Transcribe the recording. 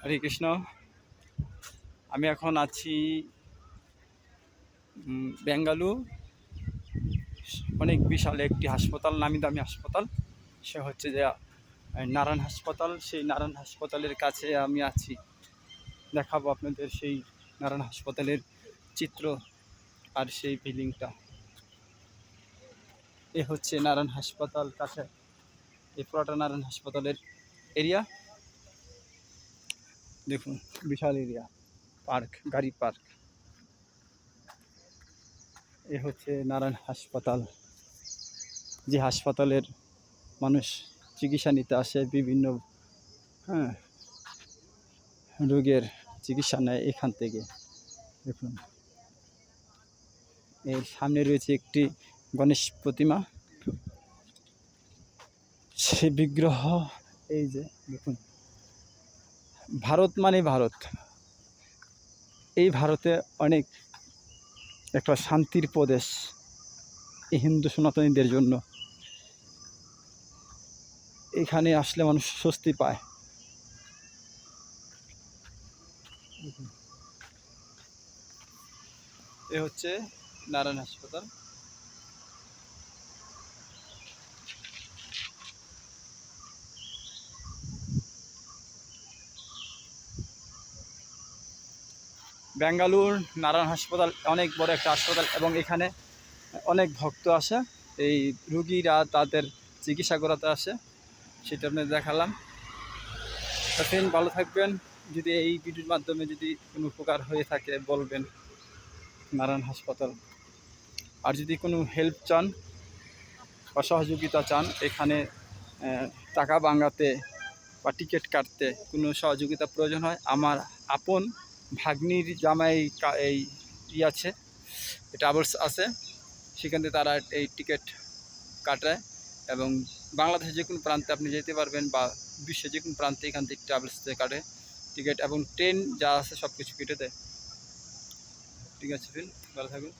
হরে কৃষ্ণ। আমি এখন আছি বেঙ্গালু অনেক বিশাল একটি হাসপাতাল, নামি দামি হাসপাতাল। সে হচ্ছে যে, নারায়ণ হাসপাতাল। সেই নারায়ণ হাসপাতালের কাছে আমি আছি। দেখাবো আপনাদের সেই নারায়ণ হাসপাতালের চিত্র আর সেই বিল্ডিংটা এ হচ্ছে নারায়ণ হাসপাতাল কাছে, এই পুরোটা নারায়ণ হাসপাতালের এরিয়া দেখুন, বিশাল এরিয়া পার্ক গাড়ি পার্ক এ হচ্ছে নারায়ণ হাসপাতাল। যে হাসপাতালের মানুষ চিকিৎসা নিতে আসে, বিভিন্ন হ্যাঁ রোগের চিকিৎসা নেয় এখান থেকে। দেখুন। এর সামনে রয়েছে একটি গণেশ প্রতিমা। সে বিগ্রহ, এই যে, দেখুন। ভারত মানে ভারত। এই ভারতে অনেক একটা শান্তির প্রদেশ, এই হিন্দু সনাতনীদের জন্য। এখানে আসলে মানুষ স্বস্তি পায়। এ হচ্ছে নারায়ণ হাসপাতাল। বেঙ্গালুর নারায়ণ হাসপাতাল, অনেক বড় একটা হাসপাতাল এবং এখানে অনেক ভক্ত আসে। এই রুগীরা তাদের চিকিৎসা করাতে আসে, সেটা আপনাদের দেখালাম। তো ভালো থাকবেন। যদি এই ভিডিওর মাধ্যমে যদি কোনো উপকার হয়ে থাকে বলবেন নারায়ণ হাসপাতাল। আর যদি কোনো হেল্প চান বা সহযোগিতা চান, এখানে টাকা বাঙাতে বা টিকিট কাটতে কোনো সহযোগিতা প্রয়োজন হয়, আমার আপন ভাগ্নির জামাই এই ই আছে ট্রাভেলস আছে। সেখান থেকে তারা এই টিকিট কাটায় এবং বাংলাদেশের যে কোনো প্রান্তে আপনি যেতে পারবেন বা বিশ্বের যে কোনো প্রান্তে এখান থেকে ট্রাভেলস থেকে কাটে টিকিট এবং ট্রেন যা আছে সব কিছু কেটে দেয়। ঠিক আছে, ফিল। ভালো থাকুন।